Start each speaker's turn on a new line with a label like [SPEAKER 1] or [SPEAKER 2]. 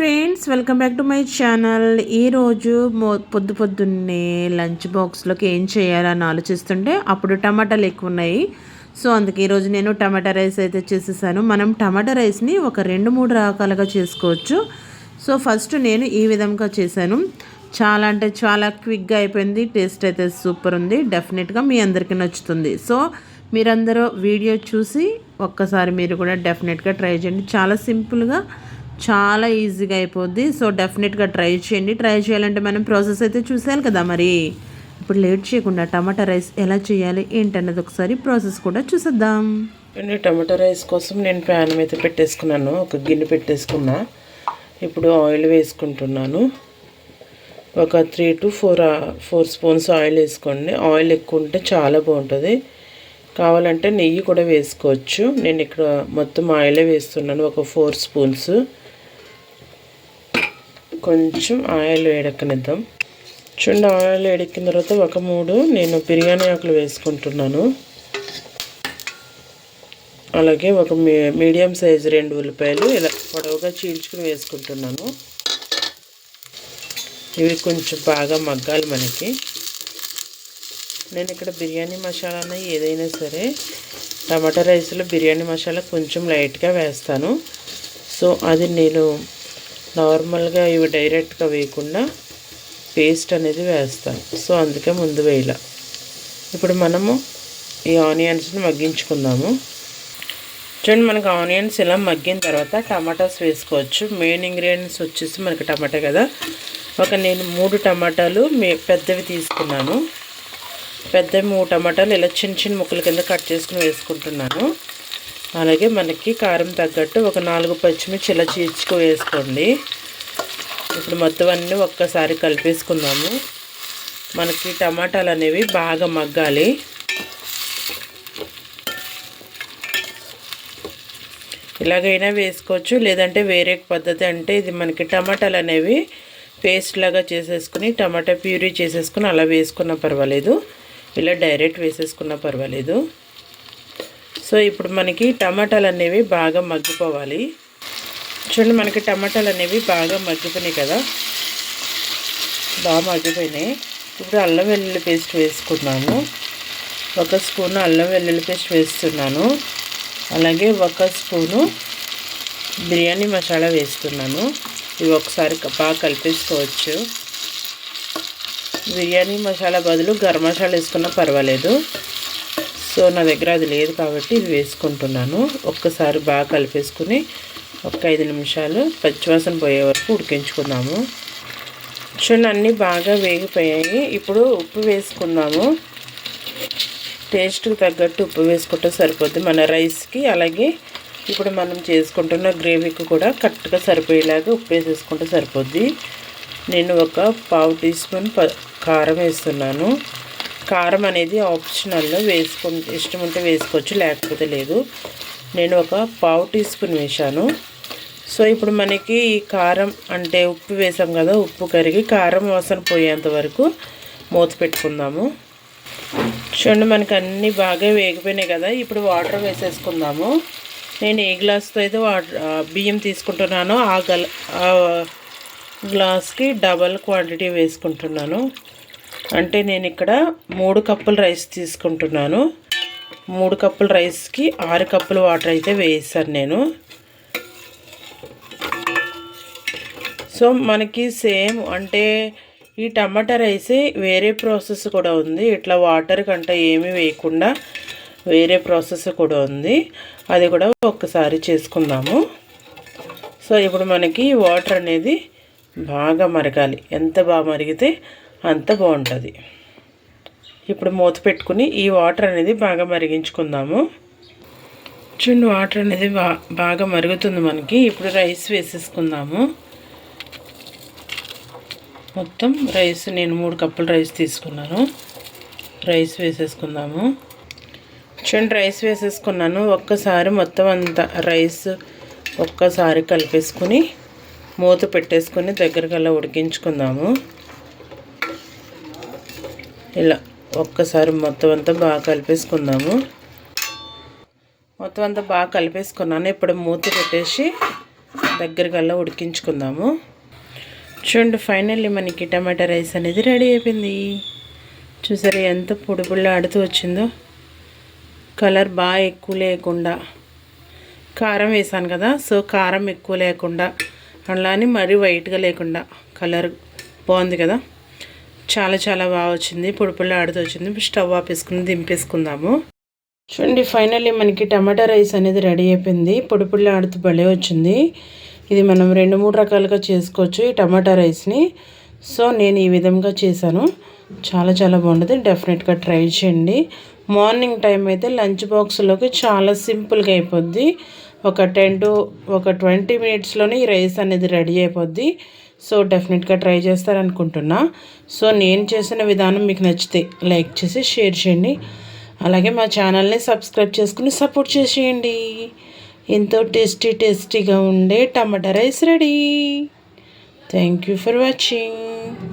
[SPEAKER 1] Friends welcome back to my channel. ఈరోజు మో పొద్దు పొద్దున్నే లంచ్ బాక్స్లోకి ఏం చేయాలని ఆలోచిస్తుంటే అప్పుడు టమాటాలు ఎక్కువ ఉన్నాయి సో అందుకే ఈరోజు నేను టమాటా రైస్ అయితే చేసేసాను. మనం టమాటా రైస్ని ఒక రెండు మూడు రకాలుగా చేసుకోవచ్చు. సో ఫస్ట్ నేను ఈ విధంగా చేశాను. చాలా అంటే చాలా క్విక్గా అయిపోయింది. టేస్ట్ అయితే సూపర్ ఉంది. డెఫినెట్గా మీ అందరికీ నచ్చుతుంది. సో మీరందరూ వీడియో చూసి ఒక్కసారి మీరు కూడా డెఫినెట్గా ట్రై చేయండి. చాలా సింపుల్గా చాలా ఈజీగా అయిపోద్ది. సో డెఫినెట్గా ట్రై చేయండి. ట్రై చేయాలంటే మనం ప్రాసెస్ అయితే చూసాను కదా మరి. ఇప్పుడు లేట్ చేయకుండా టమాటా రైస్ ఎలా చేయాలి ఏంటన్నది ఒకసారి ప్రాసెస్ కూడా చూసేద్దాం.
[SPEAKER 2] అండి టమాటా రైస్ కోసం నేను ప్యాన్ మీద పెట్టేసుకున్నాను. ఒక గిన్నె పెట్టేసుకున్నా. ఇప్పుడు ఆయిల్ వేసుకుంటున్నాను. ఒక three two four four spoons oil వేసుకోండి. ఆయిల్ ఎక్కువ ఉంటే చాలా బాగుంటుంది. కావాలంటే నెయ్యి కూడా వేసుకోవచ్చు. నేను ఇక్కడ మొత్తం ఆయిలే వేస్తున్నాను. ఒక ఫోర్ స్పూన్స్. కొంచెం ఆయిల్ వేడెక్కనిద్దాం. చూడండి ఆయిల్ వేడెక్కిన తర్వాత ఒక మూడు నేను బిర్యానీ ఆకులు వేసుకుంటున్నాను. అలాగే ఒక మీడియం సైజు రెండు ఉల్లిపాయలు ఇలా పొడవుగా చీల్చుకుని వేసుకుంటున్నాను. ఇవి కొంచెం బాగా మగ్గాలి మనకి. నేను ఇక్కడ బిర్యానీ మసాలా ఏదైనా సరే టమాటా రైస్లో బిర్యానీ మసాలా కొంచెం లైట్గా వేస్తాను. సో అది నేను నార్మల్గా ఇవి డైరెక్ట్గా వేయకుండా పేస్ట్ అనేది వేస్తాను. సో అందుకే ముందు వేయాల. ఇప్పుడు మనము ఈ ఆనియన్స్ని మగ్గించుకుందాము. చూడండి మనకు ఆనియన్స్ ఇలా మగ్గిన తర్వాత టమాటాస్ వేసుకోవచ్చు. మెయిన్ ఇంగ్రీడియంట్స్ వచ్చేసి మనకి టమాటా కదా. ఒక నేను మూడు టమాటాలు పెద్దవి తీసుకున్నాను. పెద్ద మూడు టమాటాలు ఇలా చిన్న చిన్న ముక్కల కింద కట్ చేసుకుని వేసుకుంటున్నాను. అలాగే మనకి కారం తగ్గట్టు ఒక నాలుగు పచ్చిమిర్చి ఇలా చీల్చుకు వేసుకోండి. ఇప్పుడు మొత్తం అన్నీ ఒక్కసారి కలిపేసుకుందాము. మనకి టమాటాలు అనేవి బాగా మగ్గాలి. ఇలాగైనా వేసుకోవచ్చు. లేదంటే వేరే పద్ధతి అంటే ఇది మనకి టమాటాలు అనేవి పేస్ట్ లాగా చేసేసుకుని టమాటా ప్యూరీ చేసేసుకుని అలా వేసుకున్నా పర్వాలేదు. ఇలా డైరెక్ట్ వేసేసుకున్నా పర్వాలేదు. సో ఇప్పుడు మనకి టమాటాలు అనేవి బాగా మగ్గిపోవాలి. చూడండి మనకి టమాటాలు అనేవి బాగా మగ్గిపోయినాయి కదా. బాగా మగ్గిపోయినాయి. ఇప్పుడు అల్లం వెల్లుల్లి పేస్ట్ వేసుకున్నాము ఒక స్పూను అల్లం వెల్లుల్లి పేస్ట్ వేస్తున్నాను. అలాగే ఒక స్పూను బిర్యానీ మసాలా వేస్తున్నాను. ఇవి ఒకసారి బాగా కలిపేసుకోవచ్చు. బిర్యానీ మసాలా బదులు గరం మసాలా వేసుకున్నా పర్వాలేదు. సో నా దగ్గర అది లేదు కాబట్టి ఇది వేసుకుంటున్నాను. ఒక్కసారి బాగా కలిపేసుకుని ఒక ఐదు నిమిషాలు పచ్చివాసన పోయే వరకు ఉడికించుకుందాము. చూడండి అన్నీ బాగా వేగిపోయాయి. ఇప్పుడు ఉప్పు వేసుకుందాము. టేస్ట్కి తగ్గట్టు ఉప్పు వేసుకుంటే సరిపోద్ది మన రైస్కి. అలాగే ఇప్పుడు మనం చేసుకుంటున్న గ్రేవీకి కూడా కరెక్ట్గా సరిపోయేలాగా ఉప్పు వేసేసుకుంటే సరిపోద్ది. నేను ఒక పావు టీ స్పూన్ కారం వేస్తున్నాను. కారం అనేది ఆప్షనల్ వేసుకు ఇష్టం ఉంటే వేసుకోవచ్చు లేకపోతే లేదు. నేను ఒక పావు టీ స్పూన్ వేసాను సో ఇప్పుడు మనకి ఈ కారం అంటే ఉప్పు వేసాం కదా ఉప్పు కరిగి కారం వాసన పోయేంత వరకు మూత పెట్టుకుందాము. చూడండి మనకి అన్నీ బాగా వేగిపోయినాయి కదా ఇప్పుడు వాటర్ వేసేసుకుందాము. నేను ఏ గ్లాస్తో అయితే వాటర్ బియ్యం తీసుకుంటున్నానో ఆ గల గ్లాస్కి డబల్ క్వాంటిటీ వేసుకుంటున్నాను. అంటే నేను ఇక్కడ మూడు కప్పులు రైస్ తీసుకుంటున్నాను. మూడు కప్పులు రైస్కి ఆరు కప్పులు వాటర్ అయితే వేసాను నేను. సో మనకి సేమ్ అంటే ఈ టమాటా రైస్ వేరే ప్రాసెస్ కూడా ఉంది. ఇట్లా వాటర్ కంటే ఏమీ వేయకుండా వేరే ప్రాసెస్ కూడా ఉంది. అది కూడా ఒక్కసారి చేసుకుందాము. సో ఇప్పుడు మనకి వాటర్ అనేది బాగా మరగాలి. ఎంత బాగా మరిగితే అంత బాగుంటుంది. ఇప్పుడు మూత పెట్టుకుని ఈ వాటర్ అనేది బాగా మరిగించుకుందాము. చూడండి వాటర్ అనేది బా బాగా మరుగుతుంది మనకి. ఇప్పుడు రైస్ వేసేసుకుందాము. మొత్తం రైస్ నేను మూడు కప్పులు రైస్ తీసుకున్నాను. రైస్ వేసేసుకుందాము. చూడండి రైస్ వేసేసుకున్నాను. ఒక్కసారి మొత్తం అంత రైస్ ఒక్కసారి కలిపేసుకుని మూత పెట్టేసుకొని దగ్గరకల్లా ఉడికించుకుందాము. ఇలా ఒక్కసారి మొత్తం అంతా బాగా కలిపేసుకుందాము. మొత్తం అంతా బాగా కలిపేసుకున్నాను. ఇప్పుడు మూత పెట్టేసి దగ్గరకల్లా ఉడికించుకుందాము. చూడండి ఫైనల్లీ మనకి టమాటా రైస్ అనేది రెడీ అయిపోయింది. చూసారా ఎంత పొడి ఆడుతూ వచ్చిందో. కలర్ బాగా ఎక్కువ లేకుండా కారం వేసాను కదా సో కారం ఎక్కువ లేకుండా అలానే మరీ వైట్గా లేకుండా కలర్ బాగుంది కదా. చాలా చాలా బాగా వచ్చింది. పొడి ఆడుతూ వచ్చింది. స్టవ్ ఆపేసుకుని దింపేసుకుందాము. చూడండి ఫైనల్లీ మనకి టమాటా రైస్ అనేది రెడీ అయిపోయింది. పొడి ఆడుతూ భలే వచ్చింది. ఇది మనం రెండు మూడు రకాలుగా చేసుకోవచ్చు ఈ టమాటా రైస్ని. సో నేను ఈ విధంగా చేశాను. చాలా చాలా బాగుంటుంది. డెఫినెట్గా ట్రై చేయండి. మార్నింగ్ టైం అయితే లంచ్ బాక్స్లోకి చాలా సింపుల్గా అయిపోద్ది. ఒక టెన్ టు ఒక ట్వంటీ మినిట్స్లోనే ఈ రైస్ అనేది రెడీ అయిపోద్ది. సో డెఫినెట్గా ట్రై చేస్తారనుకుంటున్నా. సో నేను చేసిన విధానం మీకు నచ్చితే లైక్ చేసి షేర్ చేయండి. అలాగే మా ఛానల్ని సబ్స్క్రైబ్ చేసుకుని సపోర్ట్ చేసేయండి. ఎంతో టేస్టీ టేస్టీగా ఉండే టమాటా rice ready. Thank you for watching.